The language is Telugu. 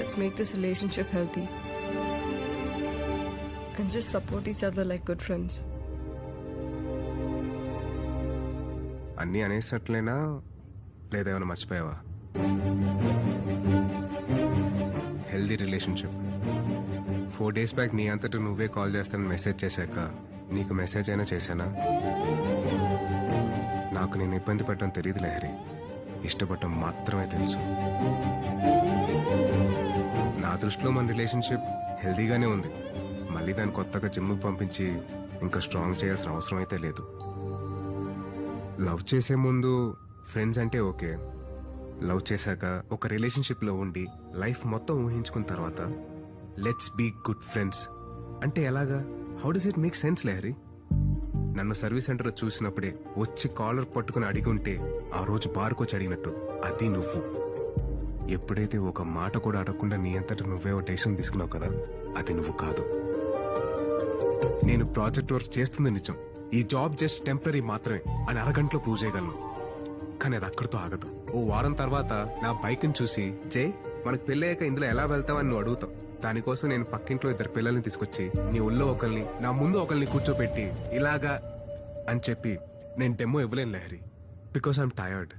let's make this relationship healthy. And just support each other like good friends. అన్నీ అనేసినట్లేనా? లేదా ఏమైనా మర్చిపోయావా? Healthy relationship four days back నీ అంతటా నువ్వే కాల్ చేస్తానని మెసేజ్ చేశాక నీకు మెసేజ్ అయినా చేశానా? నాకు నేను ఇబ్బంది పడటం తెలియదు లహరి ఇష్టపడటం మాత్రమే తెలుసు. దృష్టిలో మన రిలేషన్షిప్ హెల్దీగానే ఉంది. మళ్ళీ దాన్ని కొత్తగా జిమ్కి పంపించి ఇంకా స్ట్రాంగ్ చేయాల్సిన అవసరం అయితే లేదు. లవ్ చేసే ముందు ఫ్రెండ్స్ అంటే ఓకే. లవ్ చేశాక ఒక రిలేషన్షిప్లో ఉండి లైఫ్ మొత్తం ఊహించుకున్న తర్వాత లెట్స్ బీ గుడ్ ఫ్రెండ్స్. అంటే ఎలాగా? How does it make sense Lehari? నన్ను సర్వీస్ సెంటర్ చూసినప్పుడే వచ్చి కాలర్ పట్టుకుని అడిగి ఉంటే ఆ రోజు బార్కొచ్చి అడిగినట్టు. అది నువ్వు. ఎప్పుడైతే ఒక మాట కూడా అడగకుండా నీ అంతటా నువ్వే ఒక డెసిషన్ తీసుకున్నావు కదా అది నువ్వు కాదు. నేను ప్రాజెక్ట్ వర్క్ చేస్తుంది నిజం. ఈ జాబ్ జస్ట్ టెంపరీ మాత్రమే. అని అరగంటలో ప్రూవ్ చేయగలను. కానీ అది అక్కడితో ఆగదు. ఓ వారం తర్వాత నా బైక్ని చూసి జై మనకు పెళ్ళయ్యాక ఇందులో ఎలా వెళ్తావని నువ్వు అడుగుతావు. దానికోసం నేను పక్కింట్లో ఇద్దరు పిల్లల్ని తీసుకొచ్చి నీ ఒళ్ళో ఒకరిని నా ముందు ఒకరిని కూర్చోబెట్టి ఇలాగా అని చెప్పి నేను డెమో ఇవ్వలేను లహరి బికాస్ ఐఎమ్ టయర్డ్